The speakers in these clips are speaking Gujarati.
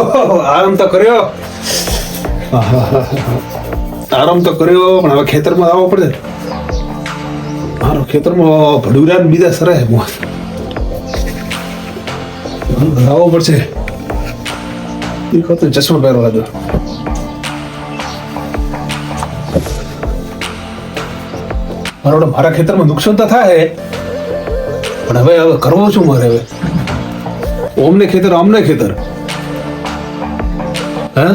આરામ તો કર્યો. આરામ તો કર્યો, પણ હવે ખેતરમાં આવવો પડે. મારો ખેતરમાં ભડુરા બીજા સરાય આવવો પડશે. એ ચશ્મા પહેરવા દો મારો મારા ખેતરમાં નુકસાન તો થાય પણ હવે હવે કરવો શું મારે હવે? ઓમને ખેતર આમને ખેતર. હા?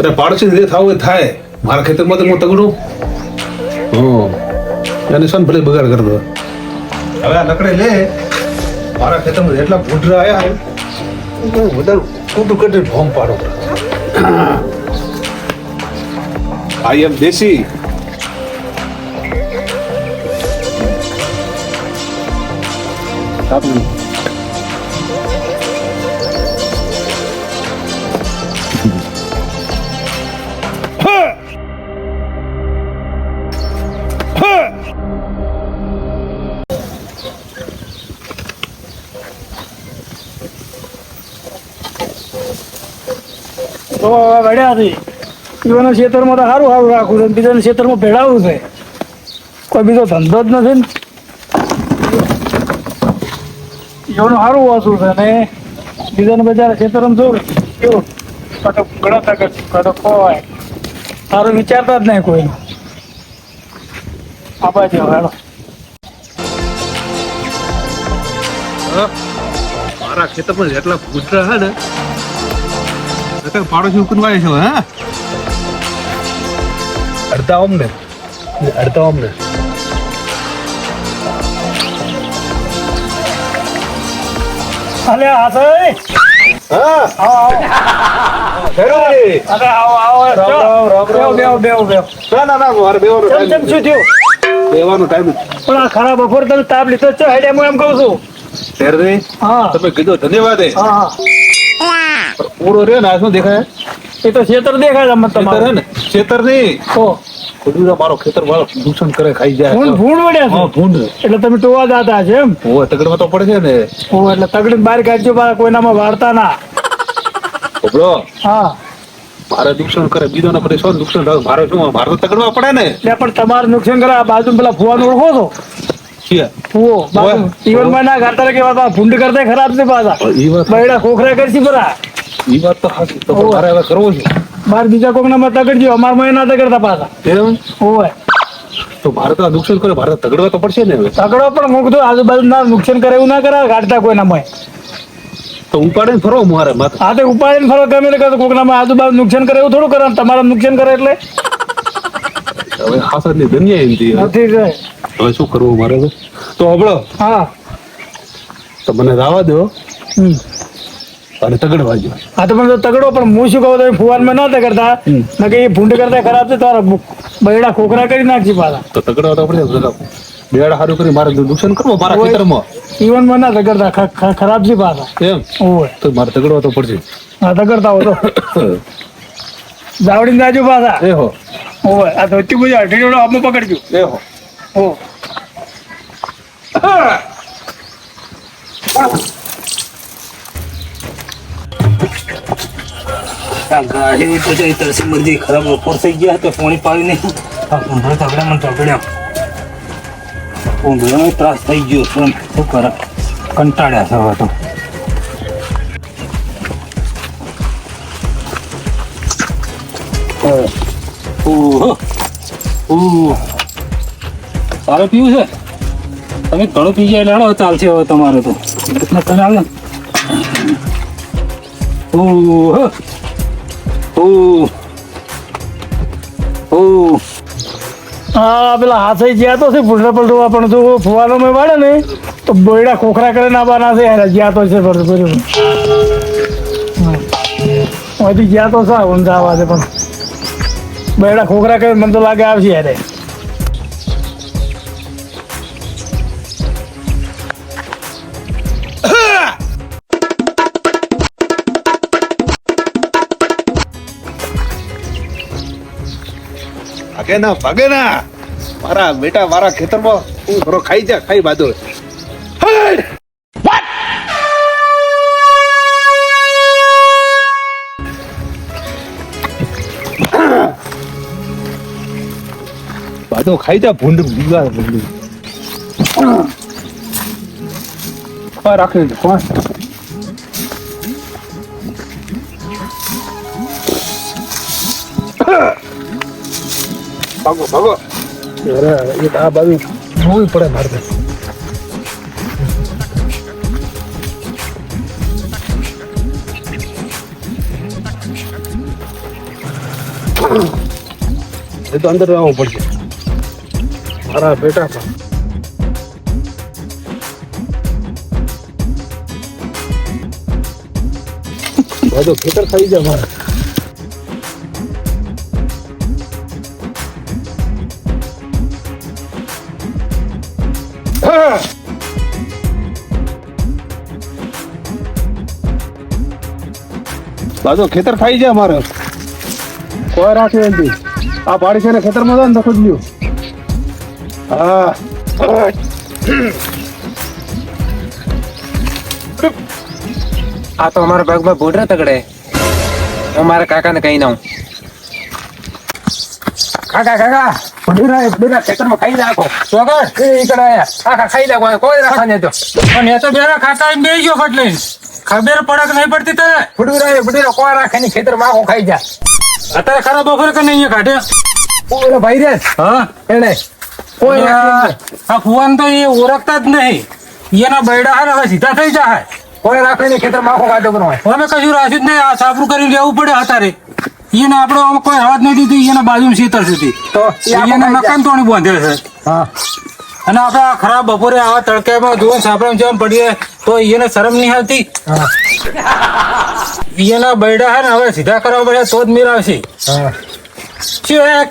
અરે પાડોશી જે થાવ એ થાય. મારા ખેતરમાં તો હું તગડું. હં એને શું ભલે બગાડ કરતો હવે આ લકડે લે. મારા ખેતરમાં જેટલા ભૂંડરા આવ્યા વધારે ખોટું કટે ભોમ પાડો. આઈ એમ દેશી. સારું તો વળ્યા હતી ઈવાના ખેતરમાં તો સારું સારું રાખવું છે. બીજાના ખેતરમાં ભેળાવું છે. કોઈ બીજો ધંધો જ નથી ને. ઈવાનું સારું વાસું છે ને. બીજાને બજાર ખેતરમાં જોઉં કેવું? કાં તો ઘણા તક કાં તો કોઈ સારું વિચારતા જ નહીં કોઈનું આપા જેવો હેડો મારા ખેતરમાં જેટલા ભૂતરા છે ને નકર પાડોશી ઉકનવાય છે હા અડધા ઓમ ને અડધા ઓમ ને અલે આ છે હા આવો જરૂરી અરે આવો આવો રામ, રામ. બેહો બેહો બેહો ના ના ના મારે બેવાનો કેમ કેમ શું થયું બેવાનો ટાઈમ પણ આ ખરાબ બપોર તમે તાપ લીધો છો હેડે હું એમ કહું છું શેરદી હા તમે કીધું ધન્યવાદ હા હા પૂરો રહ્યો ને આ શું દેખાય? એ તો ખેતર દેખાય તમને ખેતર હે ને? ખેતર નહીં. ઓ. ખુદુરા મારો ખેતર વાળો દૂષણ કરે ખાઈ જાય ભૂંડ ભૂંડ વળ્યા હા ભૂંડ. એટલે તમે ટોવા જાતા છે એમ? ઓય તગડવા તો પડે છે ને. ઓ એટલે તગડી બહાર કાઢજો પાછા કોઈનામાં વાળતા ના. ઓબળો હા. મારે નુકસાન કરે બીજો ના પડે શું નુકસાન થાય મારે શું મારે તો તગડવા પડે ને. એટલે પણ તમારે નુકસાન કરે આ બાજુ પેલા ફુવાનું ઓળખો છો? ફુવો બાજુ. ના કરતા કેવા ભૂંડ કરતા ખરાબ છે પાછા. બૈડા ખોખરા કરશી પરા. એ વાત તો સાચી તો મારે હવે કરવો છે. બાર બીજા કોક નામાં તગડજો અમારમાં ના તગડતા પાછા. એમ ઓય. તો આ નુકસાન કરે. ભારત તગડવા તો પડશે ને હવે? તગડો પણ મૂકતો આજુબાજુ ના નુકસાન કરે એવું ના કરે કાઢતા કોઈનામાં તો ઉપાડે ને ફરો મારે માથે તો ઉપાડીને ફરવા ગમે તે કરતો કોકનામાં આજુબાજુ નુકસાન કરે એવું થોડું કરે તમારે નુકસાન કરે એટલે. હવે હાસરની દુનિયા એમ થી નથી હવે શું કરવું મારે તો? હબળો હા. તો મને રાવા દો. અને તગડવા જો આ તો પણ તગડો પણ હું શું કહું તમે ફુવાનમાં ના તગડતા. ના કે એ ભૂંડ કરતા ખરાબ છે તારા બૈડા ખોખરા કરી નાખજી પાછા. તો તગડવા તો આપણે બેડા સારું કરી મારે નુકસાન કરવો મારા. ખેતરમાં. ઈવનમાં ના તગડતા ખરાબ છે પાછા. એમ? ઓય. તો મારે તગડવા તો પડશે. હા તગડતા હો તો. જાવડીને જાજો પાછા. એ હો. ઓય આ ધોતી બુજા અઢી આપમાં પકડજો. એ હો. હો આ ગાડી તો જઈ તરસી બધી ખરાબ બપોર થઈ ગયા તો પાણી પાડીને. કુંભળો તગડા મને તગડ્યા. કુંભળાનો ત્રાસ થઈ ગયો શું કરે? કંટાળ્યા છે તો. તારે પીવું છે? તમે ઘણું પી જાય હેડો ચાલશે હવે તમારે તો. તમે આવે ઓહો. ઓહ. હા, પેલા હાથે જ્યાં તો છે ફૂટડા પલટવા પણ જો ફુવાનો મેં વાળે ને, તો બોયડા ખોખરા કરે ના બાના છે યાર જ્યાં તો છે, ફરતું કર્યું અહીંથી જ્યાં તો છે ઊંધા આવા છે પણ. બોયડા ખોખરા કરે મને તો લાગે આવશે યારે. ભાગે ના ભાગે ના મારા બેટા, મારા ખેતરમાં તું થોડો ખાઈ જા, ખાઈ બાદો બાદો ખાઈ જા, ભૂંડ બીજા ભૂંડ. રાખી દે કોણ Ugh! ભાગો ભાગો. અરે એક આ બાજુ જોવી પડે મારે એ તો અંદર આવવું પડશે. મારા બેટા પણ. બધું ખેતર ખાઈ જાય મારે. બાજુ ખેતર ખાઈ જાય અમારે. કોઈ રાખે એમથી આ પાડી છે ને ખેતરમાં જાય ને તો લ્યો. હા. આ તો અમારા ભાગમાં ભૂંડરા તગડે. અમારા કાકાને કહી નાઉં. કાકા કાકા. ભૂંડરા ભૂંડરા ખેતરમાં ખાઈ નાખો. ખાઈ નાખો. કોઈ રાખવા નહીં તો પણ એ તો બેરા કાકા એમ બેસી ગયો લઈને ખબર પડક નહીં પડતી તને? ફૂટી ભૂંડરા કોઈ રાખે ની ખેતર માખો ખાઈ જા. અત્યારે ખરા બફર કે નહીં કાઢે? ઓલો ભાઈ રે હા? એને કોઈ આ ફુવાન તો એ ઓળખતા જ નહીં. એના બૈડા હાર હવે સીધા થઈ જાય કોઈ રાખે ની ખેતર માખો ખાધો કરવાનો અમે કશું રાખ્યું જ નહીં. આ સાપરું કરી લેવું પડે અત્યારે. એને આપણે આમ કોઈ હાથ નહીં દીધી એના બાજુ શીતળ સુધી. તો એને મકાન તોડી બાંધે છે. હા. અને આપણે આ ખરાબ બપોરે આવા તડકામાં જુઓ સાપડા જેમ પડીએ તો એને શરમ નહીં આવતી? એના બૈડા હે ને હવે સીધા કરવા પડે તો જ મેળ આવશે.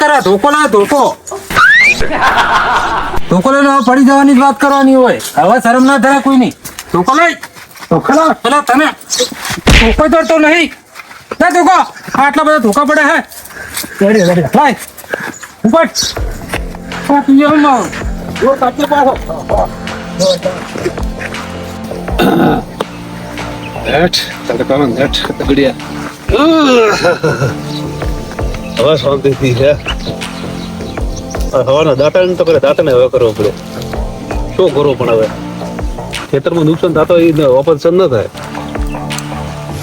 કરા ધોકો ના ધોકો? ધોકો લઈને હવે પડી જવાની જ વાત કરવાની હોય. હવે શરમ ના થાય કોઈ નહીં ધોકો લઈ. ખરા પેલા તને. ધોકો ધરતો નહીં. ના ધોકો. આટલા બધા ધોકા પડે હે. ઉપર તું જો કાપી પાછો નેટ તડકાનો નેટ તગડિયા હવે શાંતિથી છે હવાના દાંતણ તો કરે દાંતણે હવે કરવો પડે શું કરવો પણ હવે ખેતરમાં નુકસાન થતો એ ઓપરેશન ન થાય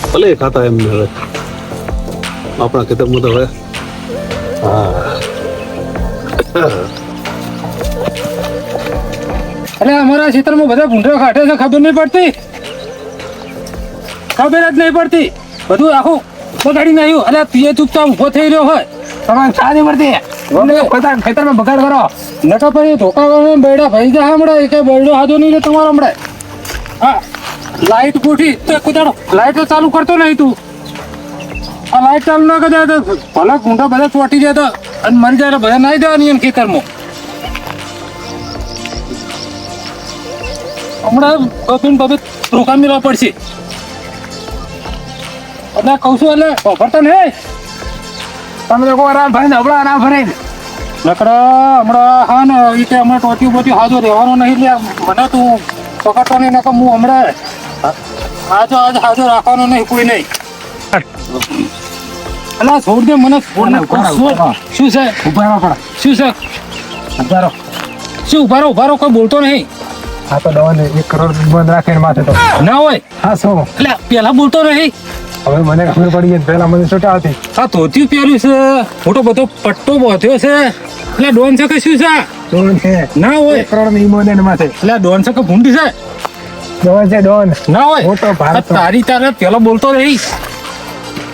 ભલે ખાતા એમને હવે આપણા ખેતરમાં તો હવે હા. અરે અમારા ખેતરમાં બધા ભૂંડરા કાઢે છે ખબર નહીં પડતી. ખબર જ નહીં પડતી. બધું આખું બગાડી નાખ્યું અરે તું ચૂપચાપ ઊભો થઈ રહ્યો હોય. તમારે ચા નહીં પડતી પોતાના ખેતરમાં બગાડ કરો. નકા પછી ધોકા બેડા ભાઈ જા હમણાં એક બેડો હાજો નહીં તમારો હમણાં. હા લાઈટ ગોઠી તો કુદાડો લાઈટ તો ચાલુ કરતો નહીં તું. આ લાઈટ ચાલુ ના કરે તો ભલા ગુંડા બધા ચોટી જાય તો અને મરી જાય બધા નાઈ દેવાની એમ ખેતરમાં. હમણાં બબીન બબે રોકા મેળવા પડશે. એટલે કહું છું એટલે વાપરતા નહીં. તમે લોકો આરામ ભાઈ ને હમણાં આરામ ભરાય ને નકરા હમણાં હા ને એ કે હમણાં ટોટી બોટી હાજો રહેવાનો નહીં લે મને તું પકડતો નહીં નકર હું હમણાં હાજો આજ હાજો રાખવાનો નહીં કોઈ નહીં. અલા છોડ દે મને છોડ ને શું છે? ઊભા રહો પણ શું છે? ઊભા રહો. શું ઊભા રહો ઊભા રહો કોઈ બોલતો નહીં. આ તો દવા એક કરોડ બંધ રાખીને માથે તો. ના હોય. હા શું? એટલે પેલા બોલતો રહી. હવે મને ખબર પડી ગઈ પેલા મને છૂટા હતી આ ધોતિયું પહેર્યું છે. મોટો બધો પટ્ટો બાંધ્યો છે. એટલે ડોન છે કે શું છે? ડોન છે. ના હોય. એક કરોડની ઈમોને માથે એટલે ડોન છે કે ભૂંડી છે. ડોન છે ડોન. ના હોય. મોટો ભારત તારી તારે પેલો બોલતો રહી.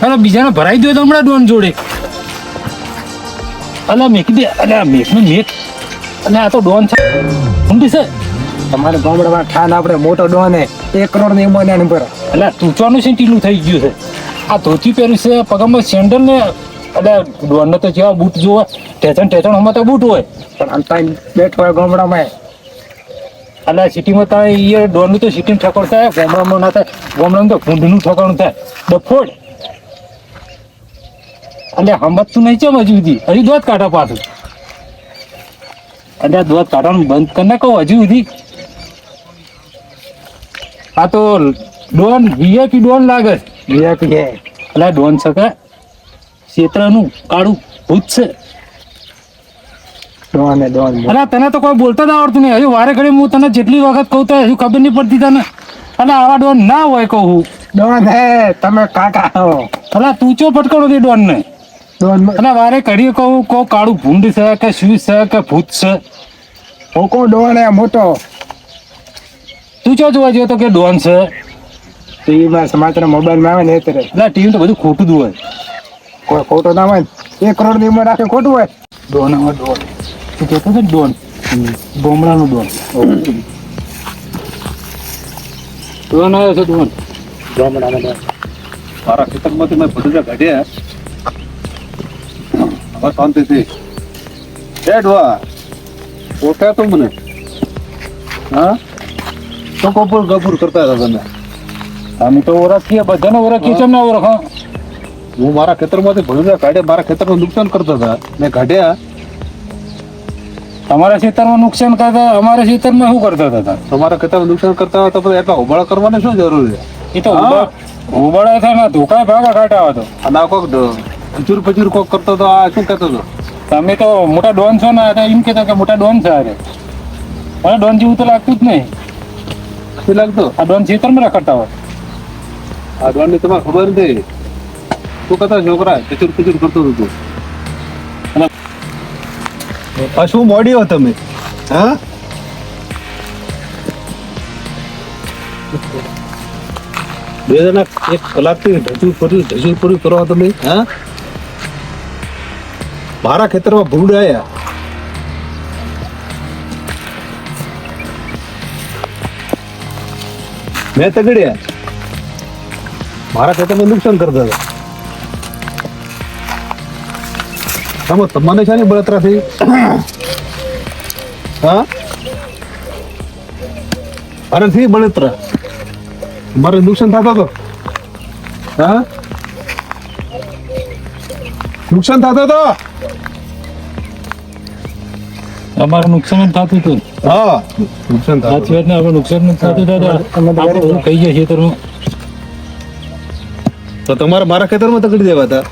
અરે બીજાને ભરાઈ દો તો હમણાં ડોન જોડે. અલા મેક દે. અલા મેકનું મેક. અને આ તો ડોન છે. ભૂંડી છે. તમારે ગામડામાં ઠાન આપણે મોટો ડોને એક કરોડની ઈમોને નંબર એટલે તૂચવાનું છે ટીલું થઈ ગયું છે. આ ધોતી પહેર્યું છે પગમાં સેન્ડલ ને એટલે ડોન તો જેવા બૂટ જોવા ટેચણ ટેચણ હમણાં તો બૂટ હોય. પણ આમ ટાઈમ બેઠો હોય ગામડામાં. એટલે સિટીમાં તમે એ ડોનનું તો સિટીમાં ઠકોર થાય ગામડામાં ના થાય ગામડામાં તો ભૂંડનું ઠકાણું થાય. ડફોડ એટલે હમતું નહીં છે હજુ સુધી? હજી દોધ કાઢા પાછું. એટલે દોધ કાઢવાનું બંધ કરી નાખો હજુ સુધી. આ તો ડોન વીઆઈપી ડોન લાગે. VIP એટલે ડોન છે કે? ક્ષેત્રનું કાળું ભૂત છે. ડોન ડોન અરે તને તો કોઈ બોલતા જ આવડતું નહીં. હજુ વારે ઘડી હું તને જેટલી વખત કહું તો હજુ ખબર નહીં પડતી તને. અને આવા ડોન ના હોય કહું હું. ડોન હે તમે કાકા હો. અલા તું ચો ફટકારો દે ડોન ને ડોન અને વારે ઘડી કહું કો કાળું ભૂંડ છે કે શું છે કે ભૂત છે? કોકો ડોન હે મોટો. તું ચો જોવા જેવો તો કે ડોન છે? ટીવીમાં સમાચાર મોબાઈલમાં આવે ને એ તરફ ના ટીવી તો બધું ખોટું જ હોય. કોઈ ખોટો ના હોય એક કરોડની ઉંમર રાખે ખોટું હોય. ડોન આવા ડોન. તું કહેતો છે ને ડોન બોમડાનું ડોન. ડોન આવ્યો છે ડોન. મારા ખેતરમાંથી મેં ભટુજા કાઢ્યા. હવે શાંતિથી. એ ડોવા ઓળખ્યા તું મને. હા? તો કપૂર કપૂર કરતા હતા તમે. અમે તો ઓળખીએ બધાને ઓળખીએ છે ના ઓળખ હું? મારા ખેતરમાંથી ભટુજા કાઢ્યા મારા ખેતરનું નુકસાન કરતા હતા મેં કાઢ્યા. તમારા ખેતરમાં નુકસાન કરતા અમારા ખેતરમાં શું કરતા હતા તમારા ખેતરમાં નુકસાન કરતા હતા તો પછી એટલા ઉબાળા કરવાની શું જરૂર છે? એ તો. ઉબળા થાય ધોકા ભાગા કાઢ્યા હતો અને આ કોક ખજૂર પચૂર કોક કરતો હતો આ શું કહેતો હતો? તમે તો મોટા ડોન છો ને એમ કહેતા કે મોટા ડોન છે અરે મને ડોન જેવું તો લાગતું જ નહીં. શું લાગતો આ ડોન ખેતરમાં રખડતા હોય. આ દોડની તમારે ખબર નથી શું કરતા છોકરા? કચૂર કચૂર કરતો હતો તું. શું મોડ્યો તમે? હા? બે જણા એક કલાકથી ઢસુર પડ્યું ઢસુર પડ્યું કરો તમે હા? મારા ખેતરમાં ભૂંડ આયા. મેં તગડ્યા. મારા ખેતરમાં નુકસાન કરતા હતા. તમે તમને છે ને બળતરા થઈ? હા? અરે થી બળતરા. મારે નુકસાન થતો હતો હા? નુકસાન થતો હતો અમારું નુકસાન થતું હતું. હા. નુકસાન સાચી વાત ને આપણે નુકસાન થતું આપણે બધું કહી ખેતરમાં? તો તમારે મારા ખેતરમાં તકડી દેવા હતા?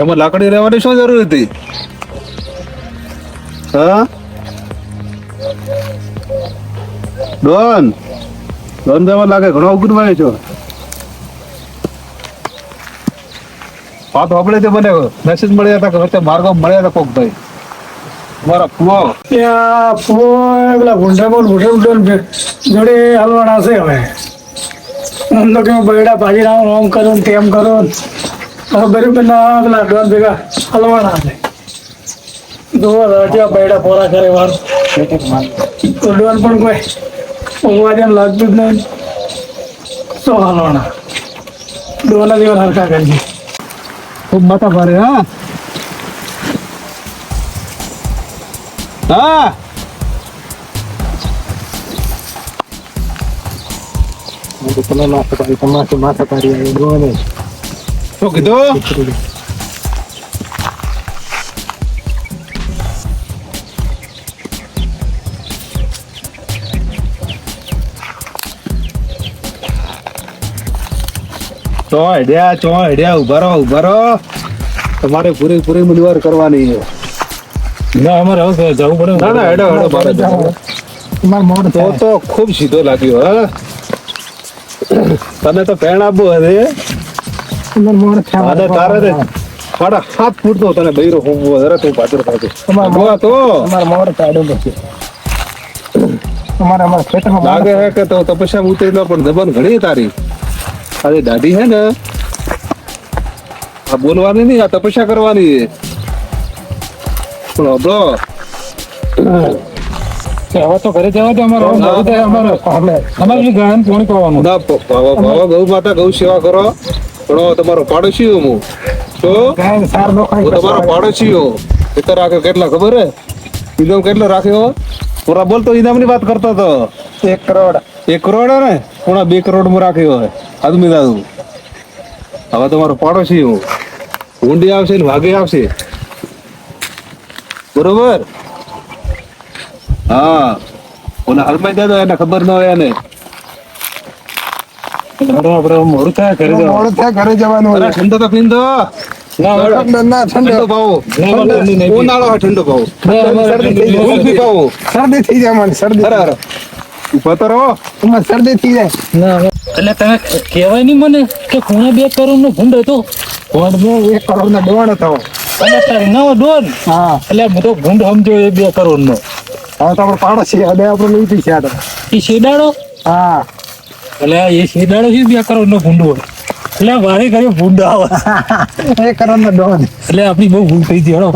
એમાં લાકડી રહેવાની શું જરૂર હતી? હા? ડોન ડોન દેવા લાગે ઘણો ઉગરવાય છો. વાત આપણે તે મને મેસેજ મળ્યા હતા કે વચ્ચે માર્ગો મળ્યા હતા કોક ભાઈ. તમારા ફુઓ ત્યાં ફોન પેલા ભૂંડામાં ભૂંડે જોડે હલવાના છે હવે. આમ તો કે બૈડા ભાજી રામ આમ કરો, તેમ કરો. બરાબર ના પેલા ડોન ભેગા હલવાના છે. જોવા રાજા બૈડા પોરા કરે વાર. તો ડોન પણ કોઈ ઉગવા જેમ લાગતું જ નહીં. હા? હા. તમે માથા પાડી તમારે માથા પાડી આવી ડોન હે. શું કીધું? ચો હેડ્યા ચો હેડ્યા ઊભા રહો ઊભા રહો. તમારે પૂરી પૂરી મુનિવાર કરવાની છે. ના અમારે હવે જવું પડે. ના ના હેડો હેડો બારે જાઓ. તમારે મોડું તો તો ખૂબ સીધો લાગ્યો હા. તને તો પેણ આપવું હશે તમારે મોડ થાય. અને તારે સાડા સાત ફૂટ તો તને બૈરો હોવો જરા તું પાછળ પાછો તમારે જોવા તો. તમારે મોડ કાઢ્યો પછી તમારે અમારા ખેતરમાં લાગે હે કે તો તપસ્યા ઉતરી લો પણ જબાન ઘણી તારી. અરે દાઢી હે ને? આ બોલવાની નહીં આ તપસ્યા કરવાની છે. હબળો હવે તો ઘરે જવા દે અમારે હવે અમારે અમે અમારે બી ગાયન પોણી પાવાનું ના પ- ભાવા ભાવા ગૌ માતા ગૌ સેવા કરો. પણ તમારો પાડોશી હું. હું તો? ગાય સાર નો ખાઈ હું તમારો પાડોશી હું. ખેતર રાખ્યો કેટલા ખબર હે? ઇનામ કેટલો રાખ્યો? પૂરા બોલતો ઇનામની વાત કરતો હતો. એક કરોડ. એક કરોડ ને? પૂરા બે કરોડમાં રાખ્યો હોય આદમી દાદુ. હવે તમારો પાડોશી હું. ઊંડી આવશે ને વાઘે આવશે. બરોબર? હા. ઓલા હલમાઈ દે એને ખબર ન હોય એને. આપણે મોડું થાય ઘરે મોડું થાય ઘરે જવાનું. ઠંડો તો પીન દો. ઠંડો ના ઠંડો. પાવો. ઉનાળો ઠંડો પાવો. શરદી થઈ જાય. કોફી પાવો. શરદી થઈ જાય મને અરે ઊભા તો રહો. મને શરદી થઈ જાય. એટલે તમે કહેવાય નહીં મને કે કોણે બે કરોડ નો ભૂંડ હતો. એક કરોડ ના દોડ હતો. અને તારી નવો ડોન. હા. એટલે હું તો ભૂંડ સમજો એ બે કરોડ નો હવે તો આપણે છે હવે આપણે લઈ હતી છે એ શેડાડો હા. એટલે એ શેડાડો છે બે કરોડ નો ભૂંડો એટલે વારે ઘરે ભૂંડા આવે. એક કરોડ ના દોડ એટલે આપણી બહુ ભૂલ થઈ ગઈ હેડો.